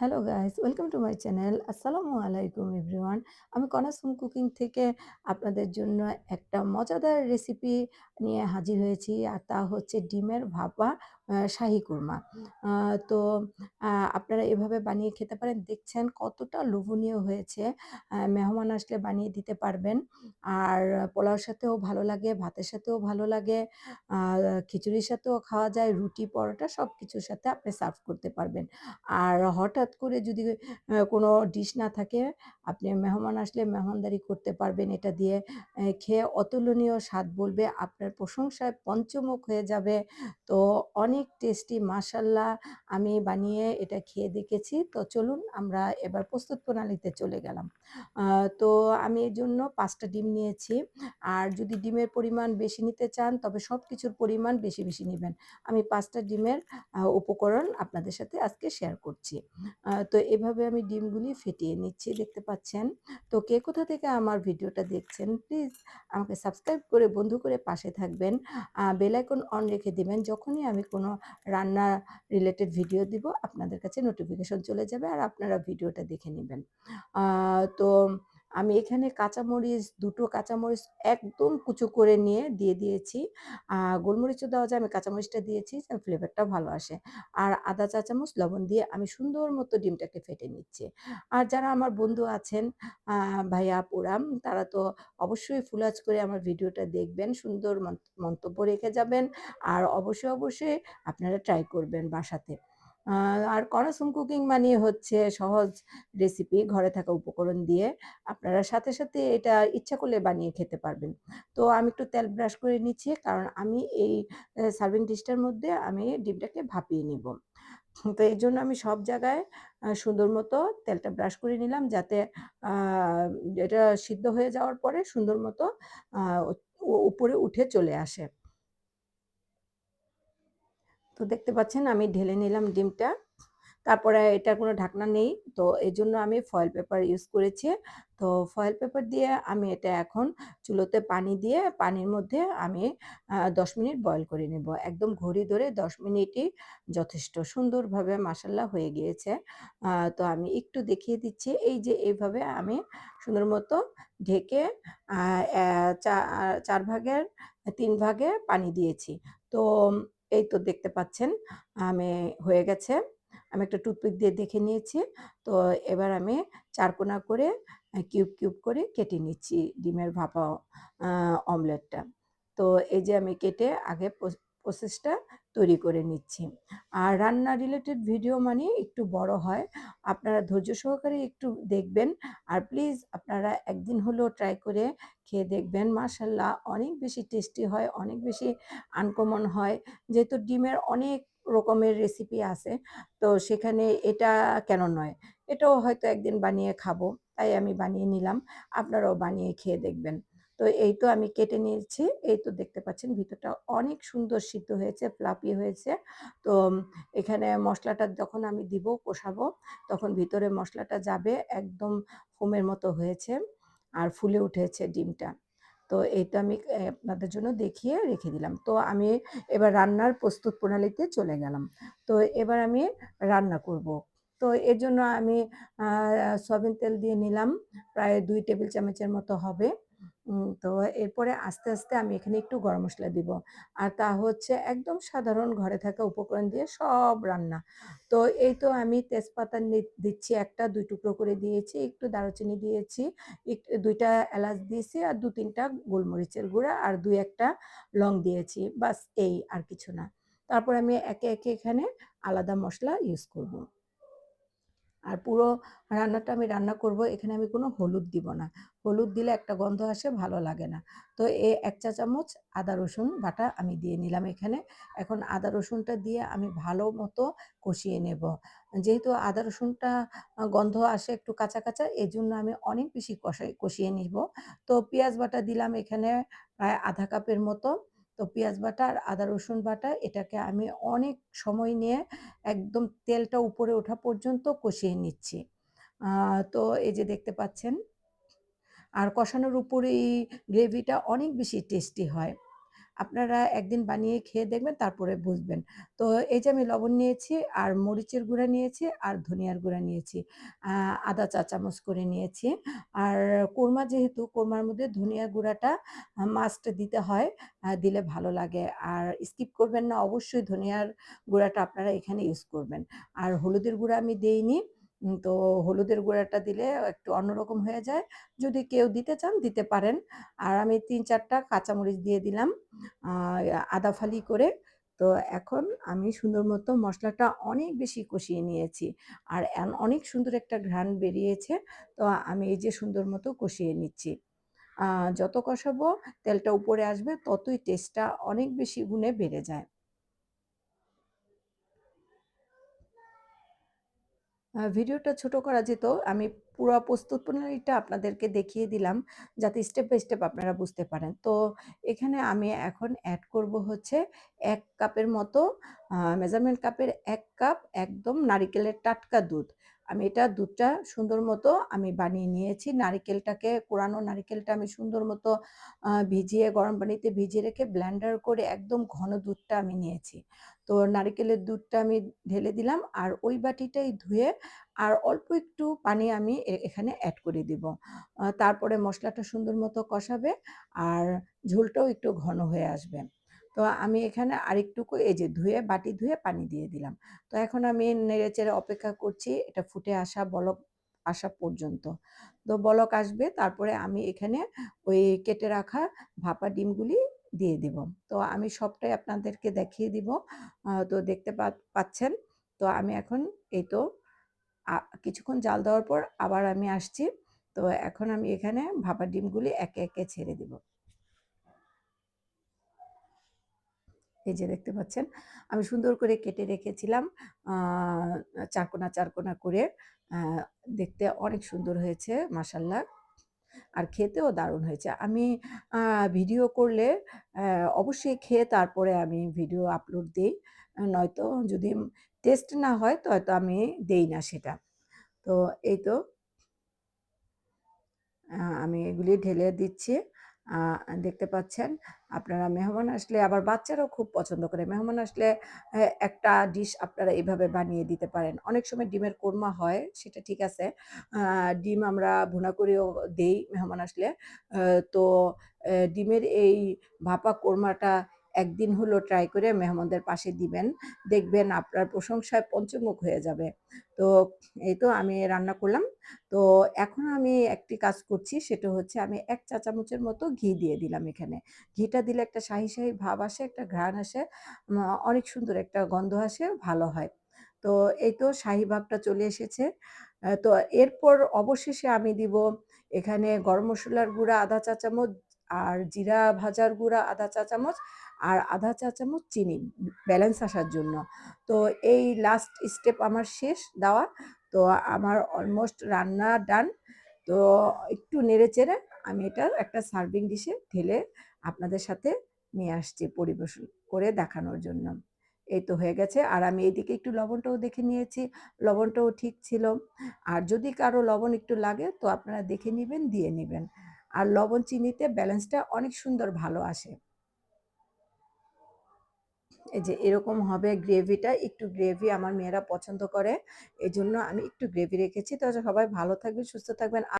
Hello guys welcome to my channel আসসালামু আলাইকুম everyone আমি কনাসুম কুকিং থেকে আপনাদের জন্য একটা মজাদার রেসিপি নিয়ে হাজির হয়েছি, আর তা হচ্ছে ডিমের ভাপা। শাহি কুরমা। তো আপনারা এভাবে বানিয়ে খেতে পারেন। দেখছেন কতটা লোভনীয় হয়েছে। মেহমান আসলে বানিয়ে দিতে পারবেন। আর পোলাওর সাথেও ভালো লাগে ভাতের সাথেও ভালো লাগে। খিচুড়ির সাথেও খাওয়া যায় রুটি পরোটা সব কিছুর সাথে আপনি সার্ভ করতে পারবেন। আর হঠাৎ করে যদি কোনো ডিশ না থাকে, আপনি মেহমান আসলে মেহমানদারি করতে পারবেন এটা দিয়ে। খেয়ে অতুলনীয় স্বাদ বলবে, আপনার প্রশংসায় পঞ্চমুখ হয়ে যাবে। তো অনেক টেস্টি মাশাআল্লাহ আমি বানিয়ে এটা খেয়ে দেখেছি। তো চলুন আমরা এবার প্রস্তুত প্রণালীতে চলে গেলাম। তো আমি এর জন্য পাঁচটা ডিম নিয়েছি। আর যদি ডিমের পরিমাণ বেশি নিতে চান তবে সব কিছুর পরিমাণ বেশি, বেশি নেবেন আমি পাঁচটা ডিমের উপকরণ আপনাদের সাথে আজকে শেয়ার করছি। তো এভাবে আমি ডিমগুলি ফেটিয়ে নিচ্ছি দেখতে পাচ্ছেন। তো কে কোথা থেকে আমার ভিডিওটা দেখছেন প্লিজ আমাকে সাবস্ক্রাইব করে বন্ধু করে পাশে থাকবেন। আ বেল আইকন অন রেখে দেবেন যখনই আমি কোনো রান্না রিলেটেড ভিডিও দিব, আপনাদের কাছে নোটিফিকেশন চলে যাবে আর আপনারা ভিডিওটা দেখে নেবেন। তো আমি এখানে কাঁচামরিচ, দুটো কাঁচামরিচ একদম কুচো করে নিয়ে দিয়ে দিয়েছি। গোলমরিচও দেওয়া যায়, আমি কাঁচামরিচটা দিয়েছি ফ্লেভারটা ভালো আসে। আর আদা চা চামচ লবণ দিয়ে আমি সুন্দর মতো ডিমটাকে ফেটে নিচ্ছি। আর যারা আমার বন্ধু আছেন ভাইয়া, আপুরা তারা তো অবশ্যই ফুল আঁচ করে আমার ভিডিওটা দেখবেন, সুন্দর মন্ত মন্তব্য রেখে যাবেন। আর অবশ্যই, অবশ্যই আপনারা ট্রাই করবেন বাসাতে। আর করাসুম কুকিং মানে হচ্ছে সহজ রেসিপি ঘরে থাকা উপকরণ দিয়ে আপনারা সাথে, সাথে এটা ইচ্ছা করলে বানিয়ে খেতে পারবেন। তো আমি একটু তেল ব্রাশ করে নিচ্ছি কারণ আমি এই সার্ভিং ডিশটার মধ্যে আমি ডিমটাকে ভাপিয়ে নিব। তো এই জন্য আমি সব জায়গায় সুন্দর মতো তেলটা ব্রাশ করে নিলাম যাতে এটা সিদ্ধ হয়ে যাওয়ার পরে সুন্দর মতো উপরে উঠে চলে আসে। তো দেখতে পাচ্ছেন আমি ঢেলে নিলাম ডিমটা। তারপরে এটার কোনো ঢাকনা নেই। তো এই জন্য আমি ফয়েল পেপার ইউজ করেছি। তো ফয়েল পেপার দিয়ে আমি এটা এখন চুলোতে পানি দিয়ে পানির মধ্যে আমি দশ মিনিট বয়েল করে নেব। একদম ঘড়ি ধরে ১০ মিনিটই যথেষ্ট। সুন্দরভাবে মাশাআল্লাহ হয়ে গিয়েছে। তো আমি একটু দেখিয়ে দিচ্ছি। এই যে এইভাবে আমি সুন্দর মতো ঢেকে, আ অ্যা চা ৪ ভাগের তিন ভাগে পানি দিয়েছি। তো এই তো দেখতে পাচ্ছেন আমি হয়ে গেছে। আমি একটা টুথপিক দিয়ে দেখে নিয়েছি। তো এবার আমি চারকোনা করে কিউব, কিউব করে কেটে নিচ্ছি ডিমের ভাপা অমলেটটা। তো এই যে আমি কেটে আগে প্রস প্রসেসটা তৈরি করে নিচ্ছি। আর রান্না রিলেটেড ভিডিও মানে একটু বড় হয়। আপনারা ধৈর্য সহকারে একটু দেখবেন। আর প্লিজ আপনারা একদিন হলেও ট্রাই করে খেয়ে দেখবেন। মাশাআল্লাহ অনেক বেশি টেস্টি হয়, অনেক বেশি আনকমন হয়। যেহেতু ডিমের অনেক রকমের রেসিপি আছে। তো সেখানে এটা কেন নয়? এটাও হয়তো একদিন বানিয়ে খাব। তাই আমি বানিয়ে নিলাম। আপনারাও বানিয়ে খেয়ে দেখবেন। তো এই তো আমি কেটে নিয়েছি। এই তো দেখতে পাচ্ছেন ভিতরটা অনেক সুন্দর সিদ্ধ হয়েছে, ফ্লাফি হয়েছে। তো এখানে মশলাটা যখন আমি দিব, কষাবো, তখন ভিতরে মশলাটা যাবে। একদম ফোমের মতো হয়েছে। আর ফুলে উঠেছে ডিমটা। তো এইটা আমি আপনাদের জন্য দেখিয়ে রেখে দিলাম। তো আমি এবার রান্নার প্রস্তুত প্রণালীতে চলে গেলাম। তো এবার আমি রান্না করব। তো এর জন্য আমি সয়াবিন তেল দিয়ে নিলাম। প্রায় দুই টেবিল চামচের মতো হবে। তো এরপরে আস্তে, আস্তে আমি এখানে একটু গরম মশলা দিব। আর তা হচ্ছে একদম সাধারণ ঘরে থাকা উপকরণ দিয়ে সব রান্না। তো এই তো আমি তেজপাতা দিচ্ছি একটা দুই টুকরো করে দিয়েছি, একটু দারুচিনি দিয়েছি, ২ এলাচ দিয়েছি আর দু তিনটা গোলমরিচের গুঁড়া আর দুই একটা লং দিয়েছি। বাস এই আর কিছু না। তারপর আমি একে, একে এখানে আলাদা মশলা ইউজ করব। আর পুরো রান্নাটা আমি রান্না করব। এখানে আমি কোনো হলুদ দিব না। হলুদ দিলে একটা গন্ধ আসে, ভালো লাগে না। তো এ এক চা চামচ আদা রসুন বাটা আমি দিয়ে নিলাম এখানে। এখন আদা রসুনটা দিয়ে আমি ভালো মতো কষিয়ে নেব। যেহেতু আদা রসুনটা গন্ধ আসে একটু কাঁচা, কাঁচা এজন্য আমি অনেক বেশি কষাই কষিয়ে নিব। তো পেঁয়াজ বাটা দিলাম এখানে প্রায় ১/২ কাপের মতো। তো পেঁয়াজ বাটা আর আদা রসুন বাটা, এটাকে আমি অনেক সময় নিয়ে একদম তেলটা উপরে ওঠা পর্যন্ত কষিয়ে নিচ্ছি। তো এই যে দেখতে পাচ্ছেন। আর কষানোর উপরেই গ্রেভিটা অনেক বেশি টেস্টি হয়। আপনারা একদিন বানিয়ে খেয়ে দেখবেন, তারপরে বুঝবেন। তো এই যে আমি লবণ নিয়েছি, আর মরিচের গুঁড়া নিয়েছি, আর ধনিয়ার গুঁড়া নিয়েছি। আদা চা চামচ করে নিয়েছি। আর কোরমা যেহেতু, কোরমার মধ্যে ধনিয়া গুঁড়াটা মাস্ট দিতে হয়। দিলে ভালো লাগে। আর স্কিপ করবেন না, অবশ্যই ধনিয়ার গুঁড়াটা আপনারা এখানে ইউজ করবেন। আর হলুদের গুঁড়া আমি দেইনি। তো হলুদের গুঁড়াটা দিলে একটু অন্যরকম হয়ে যায়। যদি কেউ দিতে চান, দিতে পারেন। আর আমি ৩-৪ টা কাঁচামরিচ দিয়ে দিলাম আদা ফালি করে। তো এখন আমি সুন্দর মতো মসলাটা অনেক বেশি কষিয়ে নিয়েছি। আর অনেক সুন্দর একটা ঘ্রাণ বেরিয়েছে। তো আমি এই যে সুন্দর মতো কষিয়ে নিচ্ছি। যত কষাবো, তেলটা উপরে আসবে, ততই টেস্টটা অনেক বেশি গুণে বেড়ে যায়। ভিডিওটা ছোট করা যেত। আমি পুরো প্রস্তুত প্রণালীটা আপনাদেরকে দেখিয়ে দিলাম, যাতে স্টেপ বাই স্টেপ আপনারা বুঝতে পারেন। তো এখানে আমি এখন অ্যাড করব হচ্ছে এক কাপের মতো মেজারমেন্ট কাপের এক কাপ একদম নারিকেলের টাটকা দুধ। আমি এটা দুধটা সুন্দর মতো আমি বানিয়ে নিয়েছি। নারিকেলটাকে কোরানো নারিকেলটা আমি সুন্দর মতো ভিজিয়ে গরম পানিতে ভিজিয়ে রেখে ব্লেন্ডার করে একদম ঘন দুধটা আমি নিয়েছি। তো নারিকেলের দুধটা আমি ঢেলে দিলাম আর ওই বাটিটাই ধুয়ে আর অল্প একটু পানি আমি এখানে অ্যাড করে দিব। তারপরে মশলাটা সুন্দর মতো কষাবে আর ঝোলটাও একটু ঘন হয়ে আসবে। তো আমি এখানে আরেকটুকু এই যে ধুয়ে বাটি ধুয়ে পানি দিয়ে দিলাম। তো এখন আমি নেড়েচেড়ে অপেক্ষা করছি এটা ফুটে আসা বলক আসা পর্যন্ত। তো বলক আসবে তারপরে আমি এখানে ওই কেটে রাখা ভাপা ডিমগুলি দিয়ে দিব। তো আমি সবটাই আপনাদেরকে দেখিয়ে দিব। তো দেখতে পাচ্ছেন। তো আমি এখন এই তো কিছুক্ষণ জাল দেওয়ার পর আবার আমি আসছি। তো এখন আমি এখানে ভাপা ডিমগুলি একে, একে ছেড়ে দিব। এই যে দেখতে পাচ্ছেন, আমি সুন্দর করে কেটে রেখেছিলাম চারকোনা, চারকোনা করে। দেখতে অনেক সুন্দর হয়েছে মাশাআল্লাহ। আর খেতেও দারুণ হয়েছে। আমি ভিডিও করলে অবশ্যই খেয়ে তারপরে আমি ভিডিও আপলোড দিই নয়তো যদি টেস্ট না হয় তো হয়তো আমি দেই না সেটা। তো এই তো আমি এগুলি ঢেলে দিচ্ছি। দেখতে পাচ্ছেন আপনারা মেহমান আসলে আবার বাচ্চারাও খুব পছন্দ করে। মেহমান আসলে একটা ডিশ আপনারা এভাবে বানিয়ে দিতে পারেন। অনেক সময় ডিমের কোরমা হয়, সেটা ঠিক আছে। ডিম আমরা ভুনা করেও দেই মেহমান আসলে। তো ডিমের এই ভাপা কোরমাটা একদিন হলো ট্রাই করে মেহমানদের পাশে দিবেন। দেখবেন আপনার প্রশংসায় পঞ্চমুখ হয়ে যাবে। তো এই তো আমি রান্না করলাম। তো এখন আমি একটি কাজ করছি সেটা হচ্ছে আমি এক চা চামচের মতো ঘি দিয়ে দিলাম এখানে। ঘিটা দিলে একটা শাহি, শাহি ভাব আসে, একটা ঘ্রাণ আসে, অনেক সুন্দর একটা গন্ধ আসে, ভালো হয়। তো এই তো শাহি ভাবটা চলে এসেছে। তো এরপর অবশেষে আমি দিব এখানে গরম মশলার গুঁড়া ১/২ চা চামচ আর জিরা ভাজার গুঁড়া ১/২ চা চামচ আর ১/২ চা চামচ চিনি ব্যালেন্স আসার জন্য। তো এই লাস্ট স্টেপ আমার শেষ দেওয়া। তো আমার অলমোস্ট রান্না ডান। তো একটু নেড়েচেড়ে আমি এটা একটা সার্ভিং ডিশে ঢেলে আপনাদের সাথে নিয়ে আসছি পরিবেশন করে দেখানোর জন্য। এই তো হয়ে গেছে। আর আমি এদিকে একটু লবণটাও দেখে নিয়েছি। লবণটাও ঠিক ছিল। আর যদি কারও লবণ একটু লাগে তো আপনারা দেখে নিবেন, দিয়ে নিবেন। আর লবণ চিনিতে ব্যালেন্সটা অনেক সুন্দর ভালো আসে। এই যে এরকম হবে গ্রেভিটা, একটু গ্রেভি আমার মেয়েরা পছন্দ করে। এজন্য আমি একটু গ্রেভি রেখেছি। তো সবাই ভালো থাকবেন, সুস্থ থাকবেন।